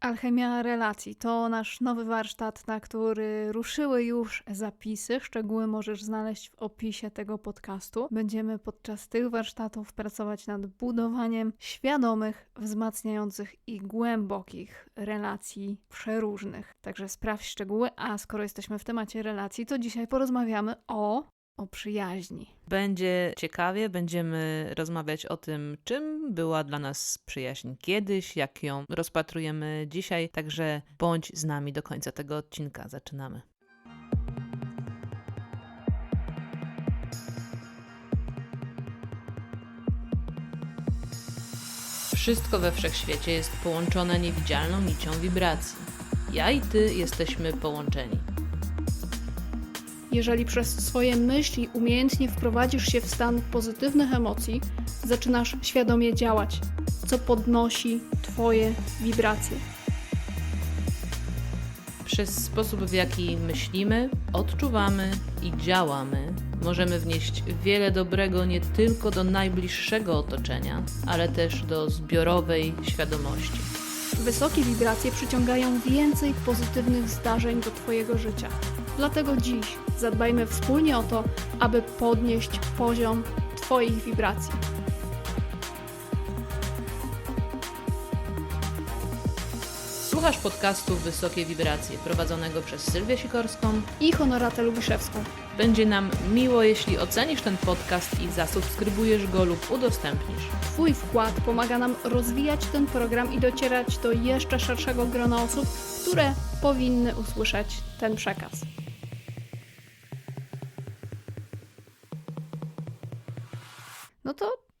Alchemia relacji to nasz nowy warsztat, na który ruszyły już zapisy. Szczegóły możesz znaleźć w opisie tego podcastu. Będziemy podczas tych warsztatów pracować nad budowaniem świadomych, wzmacniających i głębokich relacji przeróżnych. Także sprawdź szczegóły, a skoro jesteśmy w temacie relacji, to dzisiaj porozmawiamy o o przyjaźni. Będzie ciekawie, będziemy rozmawiać o tym, czym była dla nas przyjaźń kiedyś, jak ją rozpatrujemy dzisiaj, także bądź z nami do końca tego odcinka. Zaczynamy. Wszystko we wszechświecie jest połączone niewidzialną nicią wibracji. Ja i ty jesteśmy połączeni. Jeżeli przez swoje myśli umiejętnie wprowadzisz się w stan pozytywnych emocji, zaczynasz świadomie działać, co podnosi Twoje wibracje. Przez sposób, w jaki myślimy, odczuwamy i działamy, możemy wnieść wiele dobrego nie tylko do najbliższego otoczenia, ale też do zbiorowej świadomości. Wysokie wibracje przyciągają więcej pozytywnych zdarzeń do Twojego życia. Dlatego dziś zadbajmy wspólnie o to, aby podnieść poziom Twoich wibracji. Słuchasz podcastu Wysokie Wibracje, prowadzonego przez Sylwię Sikorską i Honoratę Lubiszewską. Będzie nam miło, jeśli ocenisz ten podcast i zasubskrybujesz go lub udostępnisz. Twój wkład pomaga nam rozwijać ten program i docierać do jeszcze szerszego grona osób, które powinny usłyszeć ten przekaz.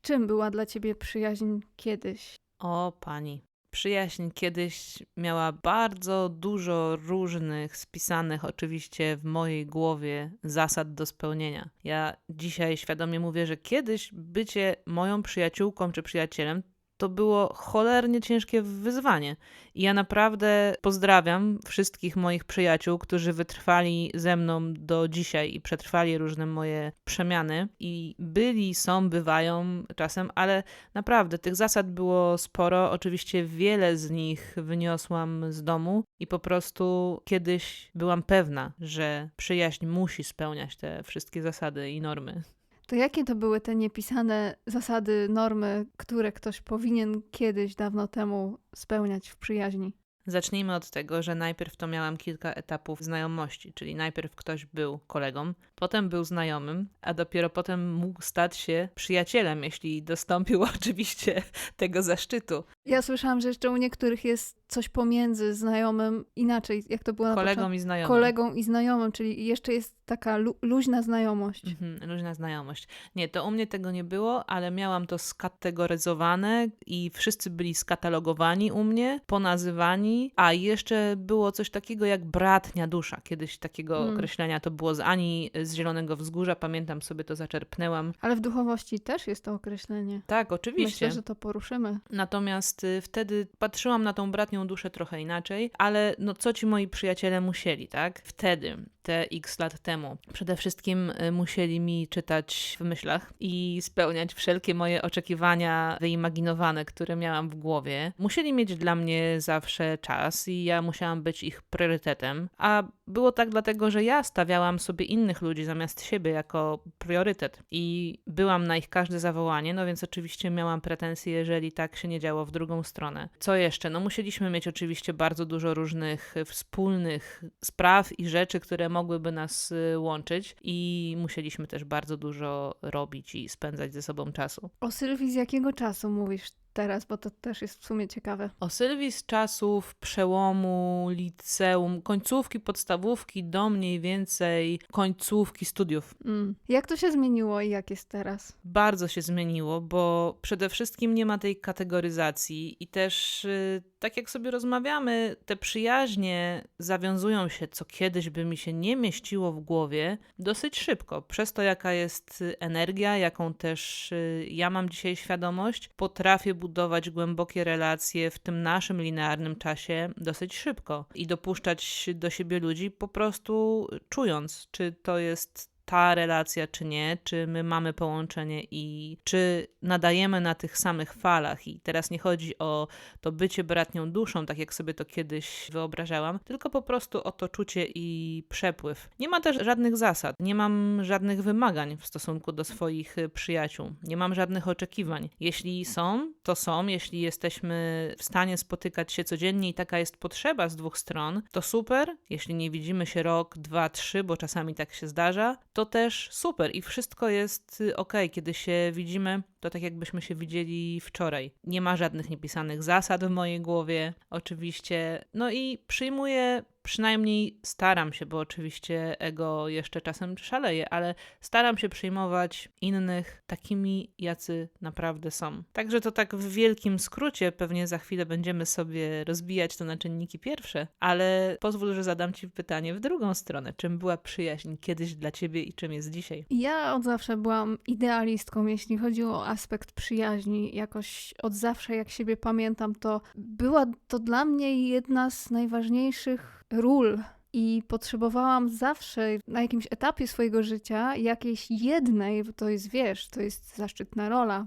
Czym była dla ciebie przyjaźń kiedyś? O pani. Przyjaźń kiedyś miała bardzo dużo różnych, spisanych oczywiście w mojej głowie zasad do spełnienia. Ja dzisiaj świadomie mówię, że kiedyś bycie moją przyjaciółką czy przyjacielem to było cholernie ciężkie wyzwanie. I ja naprawdę pozdrawiam wszystkich moich przyjaciół, którzy wytrwali ze mną do dzisiaj i przetrwali różne moje przemiany. I byli, są, bywają czasem, ale naprawdę tych zasad było sporo. Oczywiście wiele z nich wyniosłam z domu i po prostu kiedyś byłam pewna, że przyjaźń musi spełniać te wszystkie zasady i normy. To jakie to były te niepisane zasady, normy, które ktoś powinien kiedyś, dawno temu spełniać w przyjaźni? Zacznijmy od tego, że najpierw to miałam kilka etapów znajomości, czyli najpierw ktoś był kolegą, potem był znajomym, a dopiero potem mógł stać się przyjacielem, jeśli dostąpił oczywiście tego zaszczytu. Ja słyszałam, że jeszcze u niektórych jest coś pomiędzy znajomym, inaczej, jak to było na Kolegą początku? i znajomym. Kolegą i znajomym, czyli jeszcze jest taka lu luźna znajomość. Mhm, luźna znajomość. Nie, to u mnie tego nie było, ale miałam to skategoryzowane i wszyscy byli skatalogowani u mnie, ponazywani, a jeszcze było coś takiego jak bratnia dusza. Kiedyś takiego Mm. określenia to było z Ani z Zielonego Wzgórza, pamiętam sobie to zaczerpnęłam. Ale w duchowości też jest to określenie. Tak, oczywiście. Myślę, że to poruszymy. Natomiast y, wtedy patrzyłam na tą bratnią duszę trochę inaczej, ale no co ci moi przyjaciele musieli, tak? Wtedy, te x lat temu, przede wszystkim y, musieli mi czytać w myślach i spełniać wszelkie moje oczekiwania wyimaginowane, które miałam w głowie. Musieli mieć dla mnie zawsze czas i ja musiałam być ich priorytetem, a było tak dlatego, że ja stawiałam sobie innych ludzi zamiast siebie jako priorytet i byłam na ich każde zawołanie, no więc oczywiście miałam pretensje, jeżeli tak się nie działo w drugą stronę. Co jeszcze? No musieliśmy mieć oczywiście bardzo dużo różnych wspólnych spraw i rzeczy, które mogłyby nas y, łączyć i musieliśmy też bardzo dużo robić i spędzać ze sobą czasu. O Sylwii z jakiego czasu mówisz teraz, bo to też jest w sumie ciekawe. O Sylwii z czasów przełomu liceum, końcówki podstawówki do mniej więcej końcówki studiów. Mm. Jak to się zmieniło i jak jest teraz? Bardzo się zmieniło, bo przede wszystkim nie ma tej kategoryzacji i też y, tak jak sobie rozmawiamy, te przyjaźnie zawiązują się, co kiedyś by mi się nie mieściło w głowie, dosyć szybko. Przez to, jaka jest energia, jaką też y, ja mam dzisiaj świadomość, potrafię budować głębokie relacje w tym naszym linearnym czasie dosyć szybko i dopuszczać do siebie ludzi po prostu czując, czy to jest ta relacja, czy nie, czy my mamy połączenie i czy nadajemy na tych samych falach. I teraz nie chodzi o to bycie bratnią duszą, tak jak sobie to kiedyś wyobrażałam, tylko po prostu o to czucie i przepływ. Nie ma też żadnych zasad, nie mam żadnych wymagań w stosunku do swoich przyjaciół, nie mam żadnych oczekiwań. Jeśli są, to są, jeśli jesteśmy w stanie spotykać się codziennie i taka jest potrzeba z dwóch stron, to super. Jeśli nie widzimy się rok, dwa, trzy, bo czasami tak się zdarza, to też super i wszystko jest ok. Kiedy się widzimy, to tak jakbyśmy się widzieli wczoraj. Nie ma żadnych niepisanych zasad w mojej głowie, oczywiście. No i przyjmuję, przynajmniej staram się, bo oczywiście ego jeszcze czasem szaleje, ale staram się przyjmować innych takimi, jacy naprawdę są. Także to tak w wielkim skrócie, pewnie za chwilę będziemy sobie rozbijać to na czynniki pierwsze, ale pozwól, że zadam Ci pytanie w drugą stronę. Czym była przyjaźń kiedyś dla Ciebie i czym jest dzisiaj? Ja od zawsze byłam idealistką, jeśli chodzi o aspekt przyjaźni. Jakoś od zawsze, jak siebie pamiętam, to była to dla mnie jedna z najważniejszych ról. I potrzebowałam zawsze na jakimś etapie swojego życia jakiejś jednej, bo to jest, wiesz, to jest zaszczytna rola.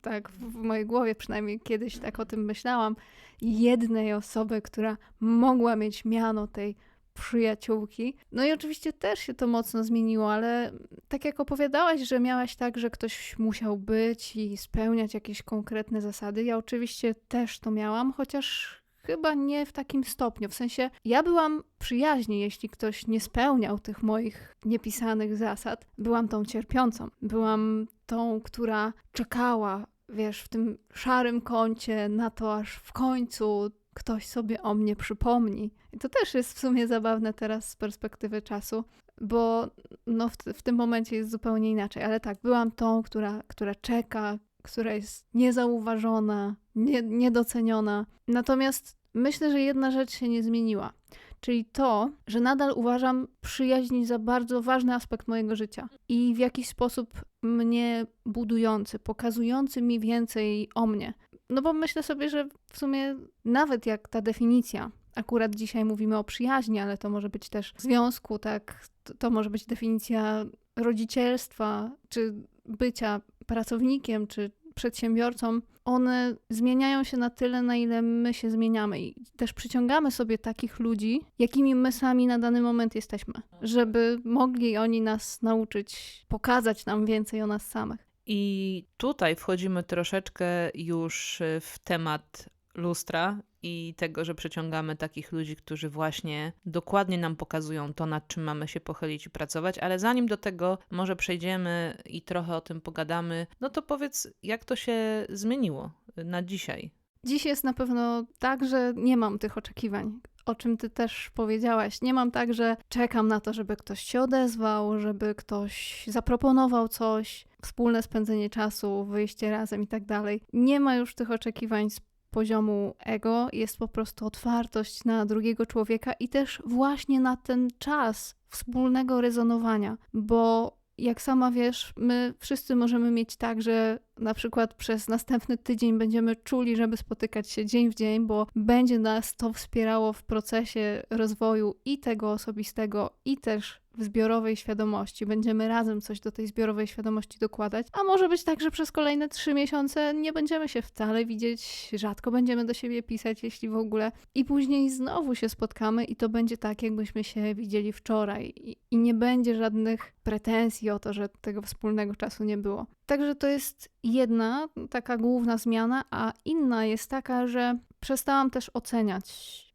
Tak w mojej głowie przynajmniej kiedyś tak o tym myślałam. Jednej osoby, która mogła mieć miano tej przyjaciółki. No i oczywiście też się to mocno zmieniło, ale tak jak opowiadałaś, że miałaś tak, że ktoś musiał być i spełniać jakieś konkretne zasady, ja oczywiście też to miałam, chociaż chyba nie w takim stopniu. W sensie ja byłam przyjaźni, jeśli ktoś nie spełniał tych moich niepisanych zasad. Byłam tą cierpiącą, byłam tą, która czekała, wiesz, w tym szarym kącie na to, aż w końcu ktoś sobie o mnie przypomni. I to też jest w sumie zabawne teraz z perspektywy czasu, bo no w, w tym momencie jest zupełnie inaczej. Ale tak, byłam tą, która, która czeka, która jest niezauważona, nie, niedoceniona. Natomiast myślę, że jedna rzecz się nie zmieniła. Czyli to, że nadal uważam przyjaźń za bardzo ważny aspekt mojego życia i w jakiś sposób mnie budujący, pokazujący mi więcej o mnie. No bo myślę sobie, że w sumie nawet jak ta definicja, akurat dzisiaj mówimy o przyjaźni, ale to może być też związku, tak, to, to może być definicja rodzicielstwa, czy bycia pracownikiem, czy przedsiębiorcą, one zmieniają się na tyle, na ile my się zmieniamy i też przyciągamy sobie takich ludzi, jakimi my sami na dany moment jesteśmy, żeby mogli oni nas nauczyć, pokazać nam więcej o nas samych. I tutaj wchodzimy troszeczkę już w temat lustra i tego, że przyciągamy takich ludzi, którzy właśnie dokładnie nam pokazują to, nad czym mamy się pochylić i pracować, ale zanim do tego może przejdziemy i trochę o tym pogadamy, no to powiedz, jak to się zmieniło na dzisiaj? Dziś jest na pewno tak, że nie mam tych oczekiwań, o czym ty też powiedziałaś. Nie mam tak, że czekam na to, żeby ktoś się odezwał, żeby ktoś zaproponował coś, wspólne spędzenie czasu, wyjście razem i tak dalej. Nie ma już tych oczekiwań z poziomu ego, jest po prostu otwartość na drugiego człowieka i też właśnie na ten czas wspólnego rezonowania, bo jak sama wiesz, my wszyscy możemy mieć tak, że na przykład przez następny tydzień będziemy czuli, żeby spotykać się dzień w dzień, bo będzie nas to wspierało w procesie rozwoju i tego osobistego, i też w zbiorowej świadomości. Będziemy razem coś do tej zbiorowej świadomości dokładać. A może być tak, że przez kolejne trzy miesiące nie będziemy się wcale widzieć, rzadko będziemy do siebie pisać, jeśli w ogóle. I później znowu się spotkamy i to będzie tak, jakbyśmy się widzieli wczoraj. I, i nie będzie żadnych pretensji o to, że tego wspólnego czasu nie było. Także to jest jedna taka główna zmiana, a inna jest taka, że przestałam też oceniać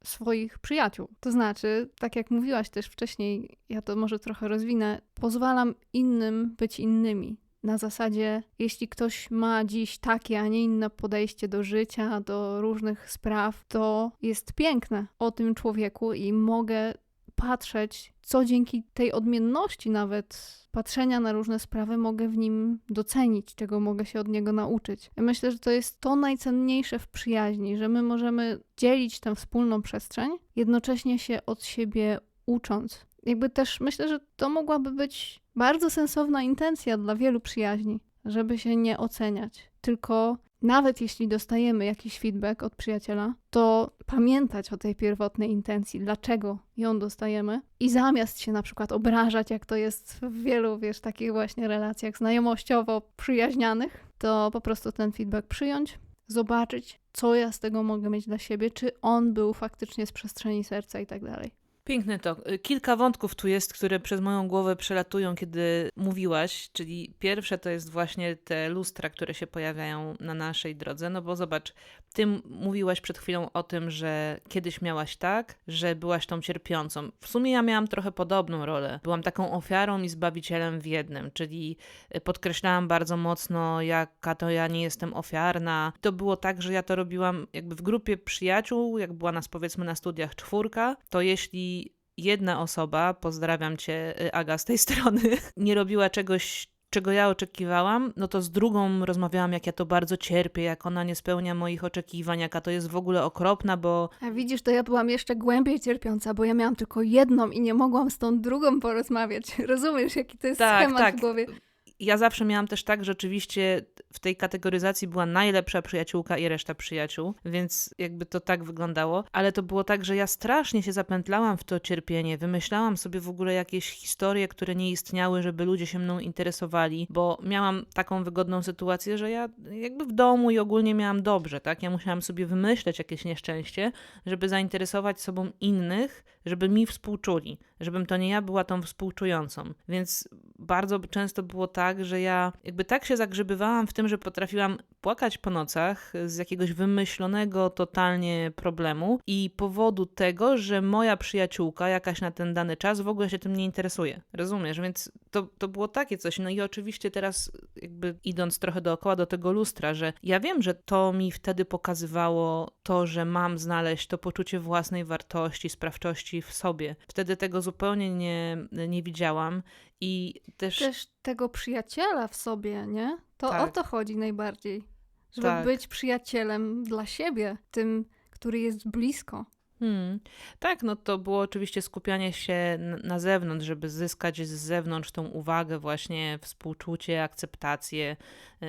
swoich przyjaciół. To znaczy, tak jak mówiłaś też wcześniej, ja to może trochę rozwinę, pozwalam innym być innymi. Na zasadzie, jeśli ktoś ma dziś takie, a nie inne podejście do życia, do różnych spraw, to jest piękne o tym człowieku i mogę patrzeć, co dzięki tej odmienności nawet patrzenia na różne sprawy mogę w nim docenić, czego mogę się od niego nauczyć. Ja myślę, że to jest to najcenniejsze w przyjaźni, że my możemy dzielić tę wspólną przestrzeń, jednocześnie się od siebie ucząc. Jakby też myślę, że to mogłaby być bardzo sensowna intencja dla wielu przyjaźni, żeby się nie oceniać, tylko nawet jeśli dostajemy jakiś feedback od przyjaciela, to pamiętać o tej pierwotnej intencji, dlaczego ją dostajemy i zamiast się na przykład obrażać, jak to jest w wielu, wiesz, takich właśnie relacjach znajomościowo-przyjaźnianych, to po prostu ten feedback przyjąć, zobaczyć, co ja z tego mogę mieć dla siebie, czy on był faktycznie z przestrzeni serca i tak dalej. Piękny to. Kilka wątków tu jest, które przez moją głowę przelatują, kiedy mówiłaś, czyli pierwsze to jest właśnie te lustra, które się pojawiają na naszej drodze, no bo zobacz, ty mówiłaś przed chwilą o tym, że kiedyś miałaś tak, że byłaś tą cierpiącą. W sumie ja miałam trochę podobną rolę. Byłam taką ofiarą i zbawicielem w jednym, czyli e, podkreślałam bardzo mocno, jaka to ja nie jestem ofiarna. To było tak, że ja to robiłam jakby w grupie przyjaciół, jak była nas powiedzmy na studiach czwórka, to jeśli jedna osoba, pozdrawiam cię y, Aga z tej strony, nie robiła czegoś, czego ja oczekiwałam, no to z drugą rozmawiałam, jak ja to bardzo cierpię, jak ona nie spełnia moich oczekiwań, jaka to jest w ogóle okropna, bo... A widzisz, to ja byłam jeszcze głębiej cierpiąca, bo ja miałam tylko jedną i nie mogłam z tą drugą porozmawiać. Rozumiesz, jaki to jest tak, schemat tak. w głowie? ja zawsze miałam też tak, że rzeczywiście w tej kategoryzacji była najlepsza przyjaciółka i reszta przyjaciół, więc jakby to tak wyglądało, ale to było tak, że ja strasznie się zapętlałam w to cierpienie, wymyślałam sobie w ogóle jakieś historie, które nie istniały, żeby ludzie się mną interesowali, bo miałam taką wygodną sytuację, że ja jakby w domu i ogólnie miałam dobrze, tak? Ja musiałam sobie wymyśleć jakieś nieszczęście, żeby zainteresować sobą innych, żeby mi współczuli, żebym to nie ja była tą współczującą. Więc bardzo często było tak, że ja jakby tak się zagrzebywałam w tym, że potrafiłam płakać po nocach z jakiegoś wymyślonego totalnie problemu i powodu tego, że moja przyjaciółka jakaś na ten dany czas w ogóle się tym nie interesuje. Rozumiesz? Więc to, to było takie coś. No i oczywiście teraz jakby idąc trochę dookoła do tego lustra, że ja wiem, że to mi wtedy pokazywało to, że mam znaleźć to poczucie własnej wartości, sprawczości w sobie. Wtedy tego zupełnie nie, nie widziałam i też... Też tego przyjaciela w sobie, nie? To Tak. o to chodzi najbardziej. Żeby Tak. być przyjacielem dla siebie, tym, który jest blisko. Hmm. Tak, no to było oczywiście skupianie się na zewnątrz, żeby zyskać z zewnątrz tą uwagę, właśnie współczucie, akceptację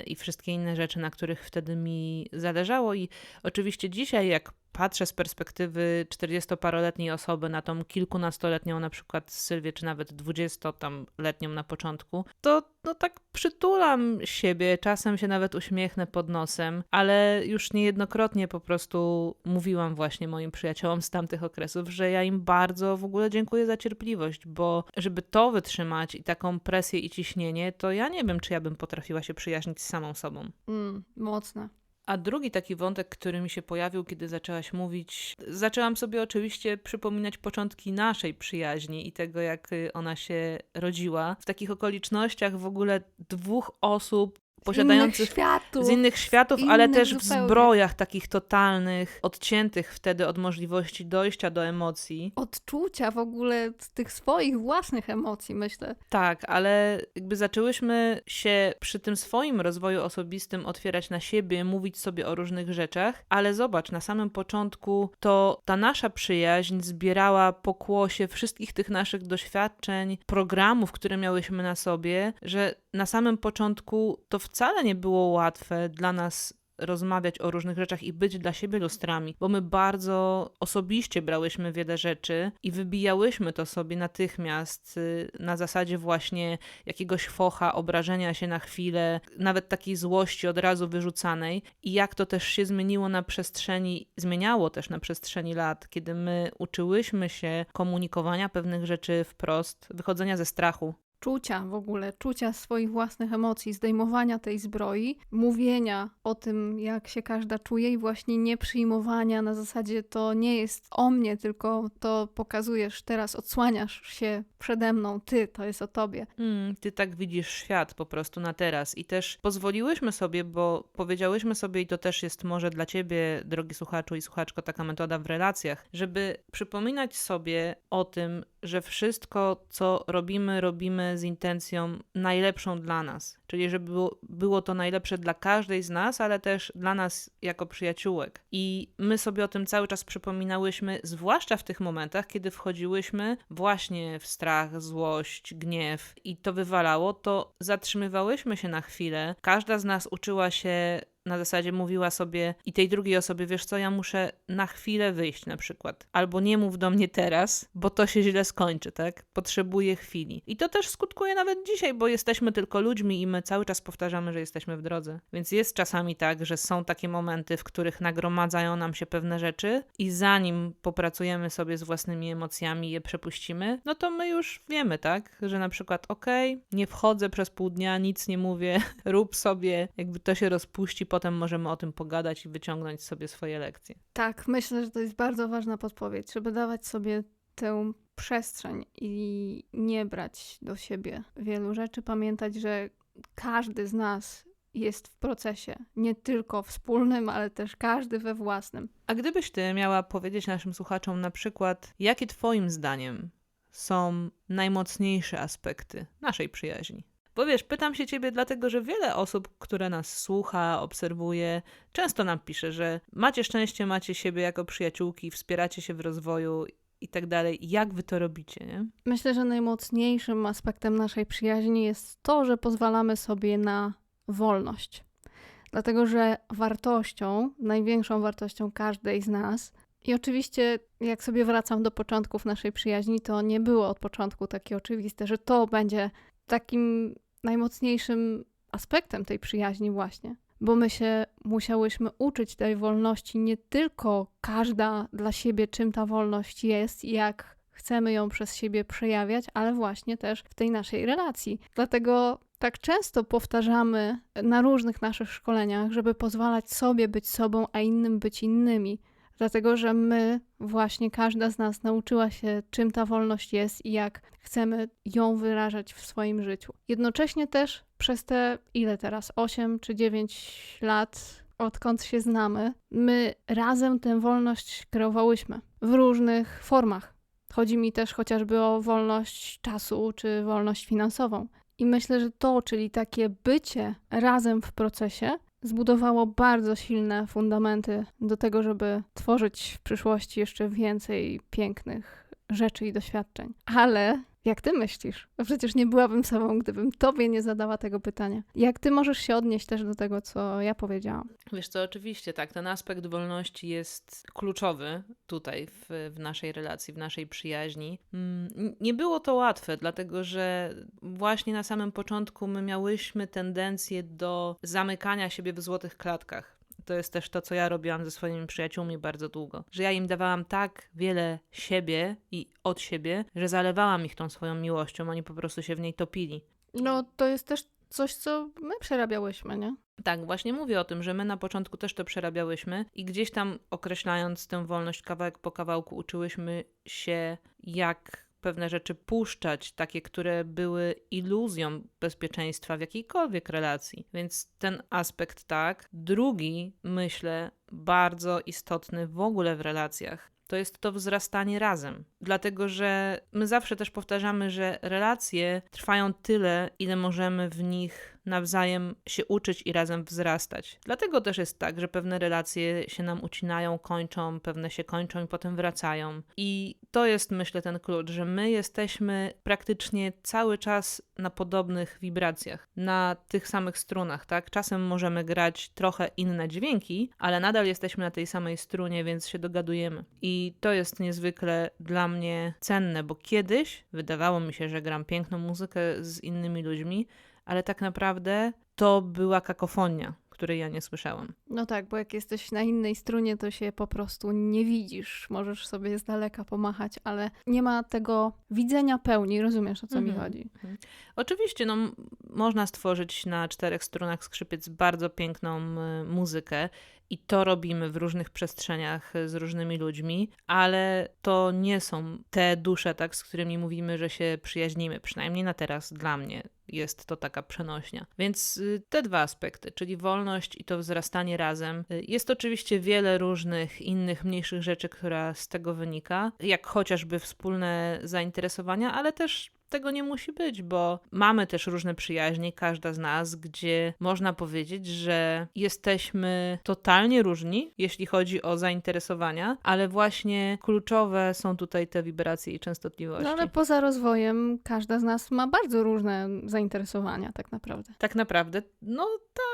i wszystkie inne rzeczy, na których wtedy mi zależało. I oczywiście dzisiaj, jak patrzę z perspektywy 40-paroletniej osoby na tą kilkunastoletnią, na przykład Sylwię, czy nawet 20-letnią na początku, to no tak przytulam siebie, czasem się nawet uśmiechnę pod nosem, ale już niejednokrotnie po prostu mówiłam właśnie moim przyjaciołom z tamtych okresów, że ja im bardzo w ogóle dziękuję za cierpliwość, bo żeby to wytrzymać i taką presję i ciśnienie, to ja nie wiem, czy ja bym potrafiła się przyjaźnić samą sobą. Mm, mocne. A drugi taki wątek, który mi się pojawił, kiedy zaczęłaś mówić, zaczęłam sobie oczywiście przypominać początki naszej przyjaźni i tego, jak y, ona się rodziła. W takich okolicznościach w ogóle dwóch osób posiadających Innych światów. z innych światów, ale innych też w zupełnie. zbrojach takich totalnych, odciętych wtedy od możliwości dojścia do emocji. Odczucia w ogóle tych swoich własnych emocji, myślę. Tak, ale jakby zaczęłyśmy się przy tym swoim rozwoju osobistym otwierać na siebie, mówić sobie o różnych rzeczach, ale zobacz, na samym początku to ta nasza przyjaźń zbierała pokłosie wszystkich tych naszych doświadczeń, programów, które miałyśmy na sobie, że na samym początku to wcale nie było łatwe dla nas rozmawiać o różnych rzeczach i być dla siebie lustrami, bo my bardzo osobiście brałyśmy wiele rzeczy i wybijałyśmy to sobie natychmiast y, na zasadzie właśnie jakiegoś focha, obrażenia się na chwilę, nawet takiej złości od razu wyrzucanej i jak to też się zmieniło na przestrzeni, zmieniało też na przestrzeni lat, kiedy my uczyłyśmy się komunikowania pewnych rzeczy wprost, wychodzenia ze strachu. Czucia w ogóle, czucia swoich własnych emocji, zdejmowania tej zbroi, mówienia o tym, jak się każda czuje i właśnie nie przyjmowania na zasadzie to nie jest o mnie, tylko to pokazujesz teraz, odsłaniasz się przede mną, ty, to jest o tobie. Mm, ty tak widzisz świat po prostu na teraz i też pozwoliłyśmy sobie, bo powiedziałyśmy sobie, i to też jest może dla ciebie, drogi słuchaczu i słuchaczko, taka metoda w relacjach, żeby przypominać sobie o tym, że wszystko, co robimy, robimy z intencją najlepszą dla nas. Czyli, żeby było, było to najlepsze dla każdej z nas, ale też dla nas jako przyjaciółek. I my sobie o tym cały czas przypominałyśmy, zwłaszcza w tych momentach, kiedy wchodziłyśmy właśnie w strach, złość, gniew i to wywalało, to zatrzymywałyśmy się na chwilę. Każda z nas uczyła się na zasadzie mówiła sobie i tej drugiej osobie, wiesz co, ja muszę na chwilę wyjść na przykład. Albo nie mów do mnie teraz, bo to się źle skończy, tak? Potrzebuję chwili. I to też skutkuje nawet dzisiaj, bo jesteśmy tylko ludźmi i my cały czas powtarzamy, że jesteśmy w drodze. Więc jest czasami tak, że są takie momenty, w których nagromadzają nam się pewne rzeczy i zanim popracujemy sobie z własnymi emocjami je przepuścimy, no to my już wiemy, tak? Że na przykład okej, nie wchodzę przez pół dnia, nic nie mówię, rób sobie, jakby to się rozpuści, potem możemy o tym pogadać i wyciągnąć sobie swoje lekcje. Tak, myślę, że to jest bardzo ważna podpowiedź, żeby dawać sobie tę przestrzeń i nie brać do siebie wielu rzeczy. Pamiętać, że każdy z nas jest w procesie, nie tylko wspólnym, ale też każdy we własnym. A gdybyś ty miała powiedzieć naszym słuchaczom na przykład, jakie twoim zdaniem są najmocniejsze aspekty naszej przyjaźni? Bo wiesz, pytam się ciebie dlatego, że wiele osób, które nas słucha, obserwuje, często nam pisze, że macie szczęście, macie siebie jako przyjaciółki, wspieracie się w rozwoju i tak dalej. Jak wy to robicie, nie? Myślę, że najmocniejszym aspektem naszej przyjaźni jest to, że pozwalamy sobie na wolność. Dlatego, że wartością, największą wartością każdej z nas, i oczywiście, jak sobie wracam do początków naszej przyjaźni, to nie było od początku takie oczywiste, że to będzie takim najmocniejszym aspektem tej przyjaźni, właśnie. Bo my się musiałyśmy uczyć tej wolności nie tylko każda dla siebie, czym ta wolność jest i jak chcemy ją przez siebie przejawiać, ale właśnie też w tej naszej relacji. Dlatego tak często powtarzamy na różnych naszych szkoleniach, żeby pozwalać sobie być sobą, a innym być innymi. Dlatego, że my, właśnie każda z nas nauczyła się, czym ta wolność jest i jak chcemy ją wyrażać w swoim życiu. Jednocześnie też przez te, ile teraz, 8 czy 9 lat, odkąd się znamy, my razem tę wolność kreowałyśmy w różnych formach. Chodzi mi też chociażby o wolność czasu czy wolność finansową. I myślę, że to, czyli takie bycie razem w procesie, zbudowało bardzo silne fundamenty do tego, żeby tworzyć w przyszłości jeszcze więcej pięknych rzeczy i doświadczeń. Ale jak ty myślisz? Bo przecież nie byłabym sobą, gdybym tobie nie zadała tego pytania. Jak ty możesz się odnieść też do tego, co ja powiedziałam? Wiesz co, oczywiście tak, ten aspekt wolności jest kluczowy tutaj w, w naszej relacji, w naszej przyjaźni. Mm, Nie było to łatwe, dlatego że właśnie na samym początku my miałyśmy tendencję do zamykania siebie w złotych klatkach. To jest też to, co ja robiłam ze swoimi przyjaciółmi bardzo długo. Że ja im dawałam tak wiele siebie i od siebie, że zalewałam ich tą swoją miłością, oni po prostu się w niej topili. No, to jest też coś, co my przerabiałyśmy, nie? Tak, właśnie mówię o tym, że my na początku też to przerabiałyśmy i gdzieś tam określając tę wolność kawałek po kawałku, uczyłyśmy się, jak pewne rzeczy puszczać, takie, które były iluzją bezpieczeństwa w jakiejkolwiek relacji. Więc ten aspekt tak. Drugi, myślę, bardzo istotny w ogóle w relacjach, to jest to wzrastanie razem. Dlatego, że my zawsze też powtarzamy, że relacje trwają tyle, ile możemy w nich nawzajem się uczyć i razem wzrastać. Dlatego też jest tak, że pewne relacje się nam ucinają, kończą, pewne się kończą i potem wracają. I to jest, myślę, ten klucz, że my jesteśmy praktycznie cały czas na podobnych wibracjach, na tych samych strunach, tak? Czasem możemy grać trochę inne dźwięki, ale nadal jesteśmy na tej samej strunie, więc się dogadujemy. I to jest niezwykle dla mnie cenne, bo kiedyś wydawało mi się, że gram piękną muzykę z innymi ludźmi, ale tak naprawdę to była kakofonia, której ja nie słyszałam. No tak, bo jak jesteś na innej strunie, to się po prostu nie widzisz. Możesz sobie z daleka pomachać, ale nie ma tego widzenia pełni. Rozumiesz, o co mi Mhm. chodzi? Oczywiście, no, można stworzyć na czterech strunach skrzypiec bardzo piękną muzykę i to robimy w różnych przestrzeniach z różnymi ludźmi, ale to nie są te dusze, tak, z którymi mówimy, że się przyjaźnimy, przynajmniej na teraz dla mnie. Jest to taka przenośnia. Więc y, te dwa aspekty, czyli wolność i to wzrastanie razem. Y, Jest oczywiście wiele różnych innych, mniejszych rzeczy, która z tego wynika, jak chociażby wspólne zainteresowania, ale też tego nie musi być, bo mamy też różne przyjaźnie, każda z nas, gdzie można powiedzieć, że jesteśmy totalnie różni, jeśli chodzi o zainteresowania, ale właśnie kluczowe są tutaj te wibracje i częstotliwości. No ale poza rozwojem każda z nas ma bardzo różne zainteresowania tak naprawdę. Tak naprawdę, no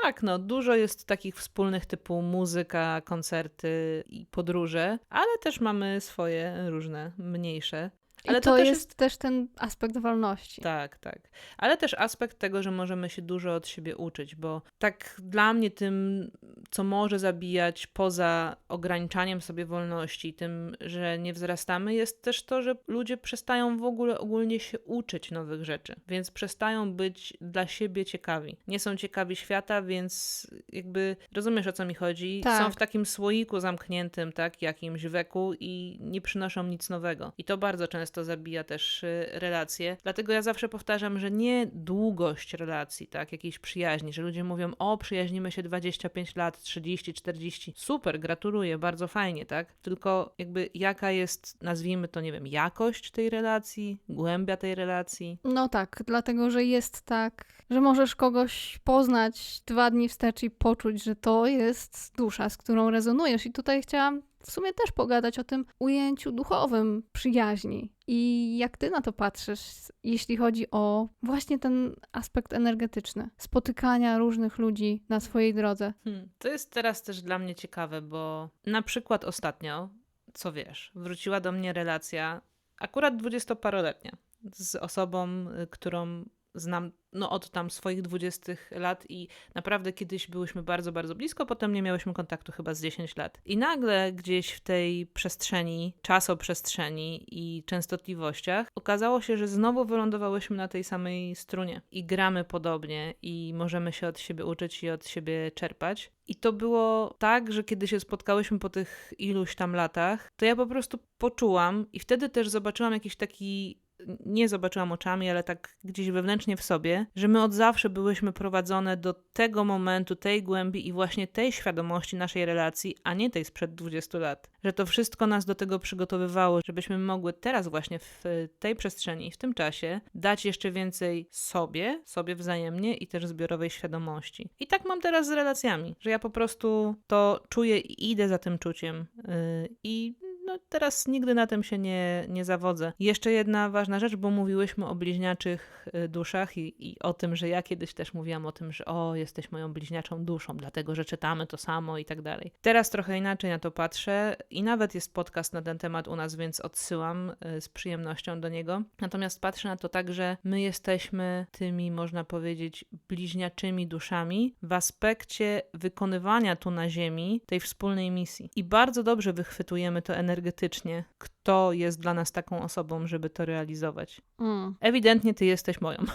tak, no dużo jest takich wspólnych typu muzyka, koncerty i podróże, ale też mamy swoje różne, mniejsze. Ale I to to, też jest też ten aspekt wolności. Tak, tak. Ale też aspekt tego, że możemy się dużo od siebie uczyć, bo tak dla mnie tym, co może zabijać poza ograniczaniem sobie wolności, tym, że nie wzrastamy, jest też to, że ludzie przestają w ogóle ogólnie się uczyć nowych rzeczy, więc przestają być dla siebie ciekawi. Nie są ciekawi świata, więc jakby rozumiesz o co mi chodzi. Tak. Są w takim słoiku zamkniętym, tak, jakimś weku i nie przynoszą nic nowego. I to bardzo często zabija też y, relacje. Dlatego ja zawsze powtarzam, że nie długość relacji, tak, jakiejś przyjaźni, że ludzie mówią, o, przyjaźnimy się 25 lat, 30, 40. Super, gratuluję, bardzo fajnie, tak? Tylko jakby jaka jest, nazwijmy to, nie wiem, jakość tej relacji, głębia tej relacji. No tak, dlatego że jest tak, że możesz kogoś poznać dwa dni wstecz i poczuć, że to jest dusza, z którą rezonujesz. I tutaj chciałam w sumie też pogadać o tym ujęciu duchowym przyjaźni. I jak ty na to patrzysz, jeśli chodzi o właśnie ten aspekt energetyczny, spotykania różnych ludzi na swojej drodze? Hmm. To jest teraz też dla mnie ciekawe, bo na przykład ostatnio, co wiesz, wróciła do mnie relacja, akurat dwudziestoparoletnia, z osobą, y, którą znam no, od tam swoich 20 lat i naprawdę kiedyś byłyśmy bardzo, bardzo blisko, potem nie miałyśmy kontaktu chyba z 10 lat. I nagle gdzieś w tej przestrzeni, czasoprzestrzeni i częstotliwościach okazało się, że znowu wylądowałyśmy na tej samej strunie i gramy podobnie i możemy się od siebie uczyć i od siebie czerpać. I to było tak, że kiedy się spotkałyśmy po tych iluś tam latach, to ja po prostu poczułam i wtedy też zobaczyłam jakiś taki nie zobaczyłam oczami, ale tak gdzieś wewnętrznie w sobie, że my od zawsze byłyśmy prowadzone do tego momentu, tej głębi i właśnie tej świadomości naszej relacji, a nie tej sprzed 20 lat. Że to wszystko nas do tego przygotowywało, żebyśmy mogły teraz właśnie w tej przestrzeni, w tym czasie dać jeszcze więcej sobie, sobie wzajemnie i też zbiorowej świadomości. I tak mam teraz z relacjami, że ja po prostu to czuję i idę za tym czuciem yy, i no teraz nigdy na tym się nie, nie zawodzę. Jeszcze jedna ważna rzecz, bo mówiłyśmy o bliźniaczych y, duszach i, i o tym, że ja kiedyś też mówiłam o tym, że o, jesteś moją bliźniaczą duszą, dlatego, że czytamy to samo i tak dalej. Teraz trochę inaczej na to patrzę i nawet jest podcast na ten temat u nas, więc odsyłam y, z przyjemnością do niego. Natomiast patrzę na to tak, że my jesteśmy tymi, można powiedzieć, bliźniaczymi duszami w aspekcie wykonywania tu na Ziemi tej wspólnej misji. I bardzo dobrze wychwytujemy to energetycznie, kto jest dla nas taką osobą, żeby to realizować. Mm. Ewidentnie ty jesteś moją.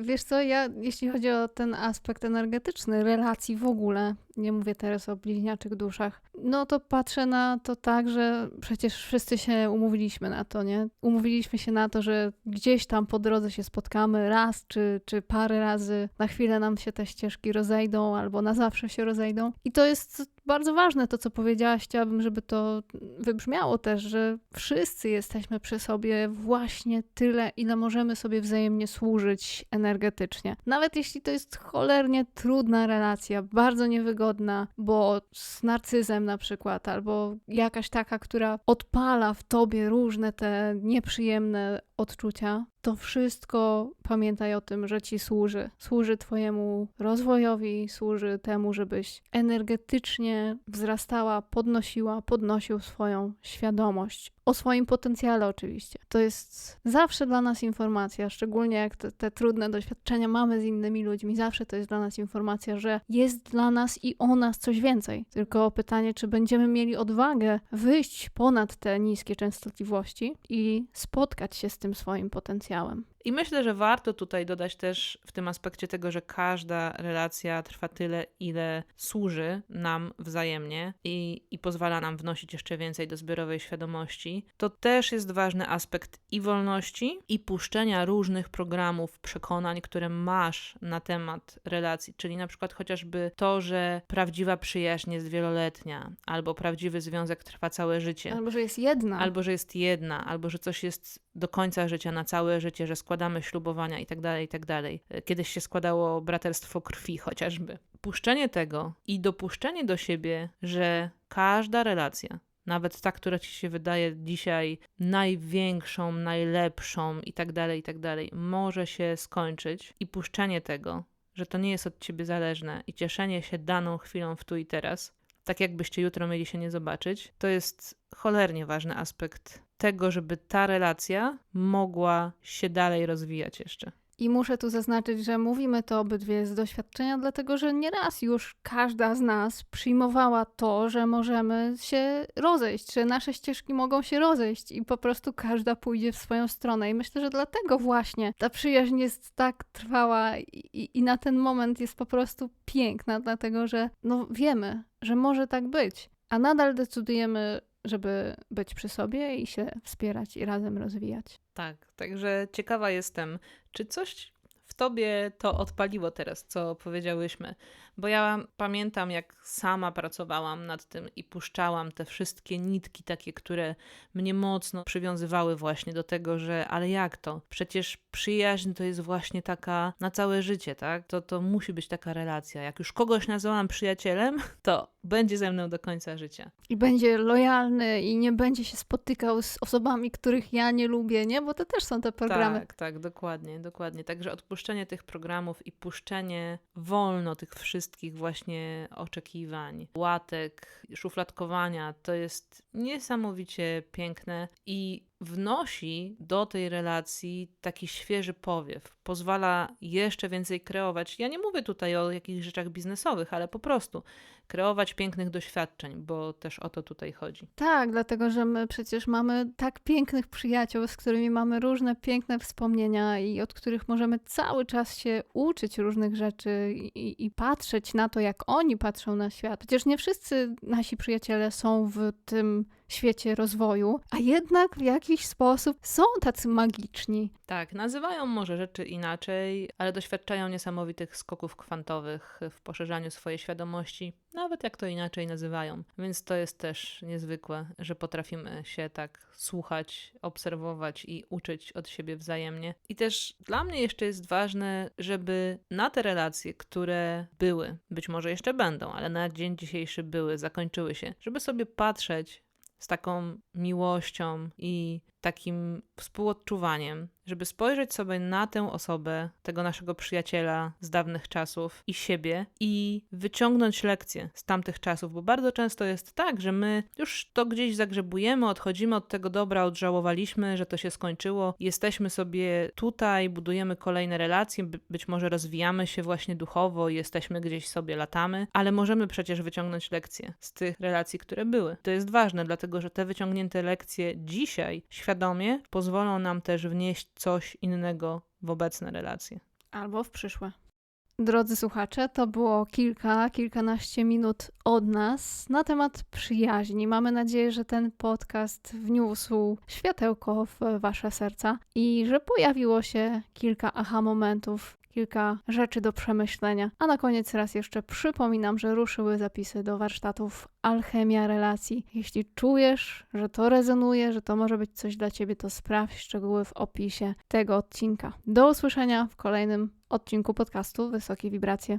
Wiesz co, ja jeśli chodzi o ten aspekt energetyczny relacji w ogóle, nie mówię teraz o bliźniaczych duszach, no to patrzę na to tak, że przecież wszyscy się umówiliśmy na to, nie? Umówiliśmy się na to, że gdzieś tam po drodze się spotkamy raz czy, czy parę razy, na chwilę nam się te ścieżki rozejdą albo na zawsze się rozejdą. I to jest bardzo ważne to, co powiedziałaś. Chciałabym, żeby to wybrzmiało też, że wszyscy jesteśmy przy sobie właśnie tyle, ile możemy sobie wzajemnie służyć energetycznie. Nawet jeśli to jest cholernie trudna relacja, bardzo niewygodna, bo z narcyzem na przykład, albo jakaś taka, która odpala w tobie różne te nieprzyjemne odczucia, to wszystko pamiętaj o tym, że ci służy. Służy Twojemu rozwojowi, służy temu, żebyś energetycznie wzrastała, podnosiła, podnosił swoją świadomość. O swoim potencjale, oczywiście. To jest zawsze dla nas informacja, szczególnie jak te, te trudne doświadczenia mamy z innymi ludźmi. Zawsze to jest dla nas informacja, że jest dla nas i o nas coś więcej. Tylko pytanie, czy będziemy mieli odwagę wyjść ponad te niskie częstotliwości i spotkać się z tym swoim potencjałem. I myślę, że warto tutaj dodać też w tym aspekcie tego, że każda relacja trwa tyle, ile służy nam wzajemnie i, i pozwala nam wnosić jeszcze więcej do zbiorowej świadomości. To też jest ważny aspekt i wolności, i puszczenia różnych programów, przekonań, które masz na temat relacji, czyli na przykład chociażby to, że prawdziwa przyjaźń jest wieloletnia, albo prawdziwy związek trwa całe życie. Albo że jest jedna. Albo że jest jedna, albo że coś jest do końca życia, na całe życie, że składamy ślubowania i tak dalej, i tak dalej. Kiedyś się składało braterstwo krwi chociażby. Puszczenie tego i dopuszczenie do siebie, że każda relacja, nawet ta, która ci się wydaje dzisiaj największą, najlepszą i tak dalej, i tak dalej, może się skończyć i puszczenie tego, że to nie jest od ciebie zależne i cieszenie się daną chwilą w tu i teraz, tak jakbyście jutro mieli się nie zobaczyć, to jest cholernie ważny aspekt tego, żeby ta relacja mogła się dalej rozwijać jeszcze. I muszę tu zaznaczyć, że mówimy to obydwie z doświadczenia, dlatego że nieraz już każda z nas przyjmowała to, że możemy się rozejść, że nasze ścieżki mogą się rozejść i po prostu każda pójdzie w swoją stronę. I myślę, że dlatego właśnie ta przyjaźń jest tak trwała i, i, na ten moment jest po prostu piękna, dlatego że no wiemy, że może tak być, a nadal decydujemy, żeby być przy sobie i się wspierać i razem rozwijać. Tak, także ciekawa jestem, czy coś w tobie to odpaliło teraz, co powiedziałyśmy. Bo ja pamiętam, jak sama pracowałam nad tym i puszczałam te wszystkie nitki takie, które mnie mocno przywiązywały właśnie do tego, że ale jak to? Przecież przyjaźń to jest właśnie taka na całe życie, tak? To, to musi być taka relacja. Jak już kogoś nazwałam przyjacielem, to będzie ze mną do końca życia. I będzie lojalny i nie będzie się spotykał z osobami, których ja nie lubię, nie? Bo to też są te programy. Tak, tak, dokładnie, dokładnie. Także odpuszczenie tych programów i puszczenie wolno tych wszystkich właśnie oczekiwań, łatek, szufladkowania, to jest niesamowicie piękne i wnosi do tej relacji taki świeży powiew, pozwala jeszcze więcej kreować. Ja nie mówię tutaj o jakichś rzeczach biznesowych, ale po prostu kreować pięknych doświadczeń, bo też o to tutaj chodzi. Tak, dlatego że my przecież mamy tak pięknych przyjaciół, z którymi mamy różne piękne wspomnienia i od których możemy cały czas się uczyć różnych rzeczy i, i patrzeć na to, jak oni patrzą na świat. Przecież nie wszyscy nasi przyjaciele są w tym świecie rozwoju, a jednak w jakiś sposób są tacy magiczni. Tak, nazywają może rzeczy inaczej, ale doświadczają niesamowitych skoków kwantowych w poszerzaniu swojej świadomości, nawet jak to inaczej nazywają. Więc to jest też niezwykłe, że potrafimy się tak słuchać, obserwować i uczyć od siebie wzajemnie. I też dla mnie jeszcze jest ważne, żeby na te relacje, które były, być może jeszcze będą, ale na dzień dzisiejszy były, zakończyły się, żeby sobie patrzeć z taką miłością i takim współodczuwaniem, żeby spojrzeć sobie na tę osobę, tego naszego przyjaciela z dawnych czasów i siebie i wyciągnąć lekcje z tamtych czasów, bo bardzo często jest tak, że my już to gdzieś zagrzebujemy, odchodzimy od tego dobra, odżałowaliśmy, że to się skończyło, jesteśmy sobie tutaj, budujemy kolejne relacje, by, być może rozwijamy się właśnie duchowo, jesteśmy gdzieś sobie, latamy, ale możemy przecież wyciągnąć lekcje z tych relacji, które były. To jest ważne, dlatego że te wyciągnięte lekcje dzisiaj świadomie pozwolą nam też wnieść coś innego w obecne relacje. Albo w przyszłe. Drodzy słuchacze, to było kilka, kilkanaście minut od nas na temat przyjaźni. Mamy nadzieję, że ten podcast wniósł światełko w wasze serca i że pojawiło się kilka aha momentów, kilka rzeczy do przemyślenia. A na koniec raz jeszcze przypominam, że ruszyły zapisy do warsztatów Alchemia Relacji. Jeśli czujesz, że to rezonuje, że to może być coś dla ciebie, to sprawdź szczegóły w opisie tego odcinka. Do usłyszenia w kolejnym odcinku podcastu Wysokie Wibracje.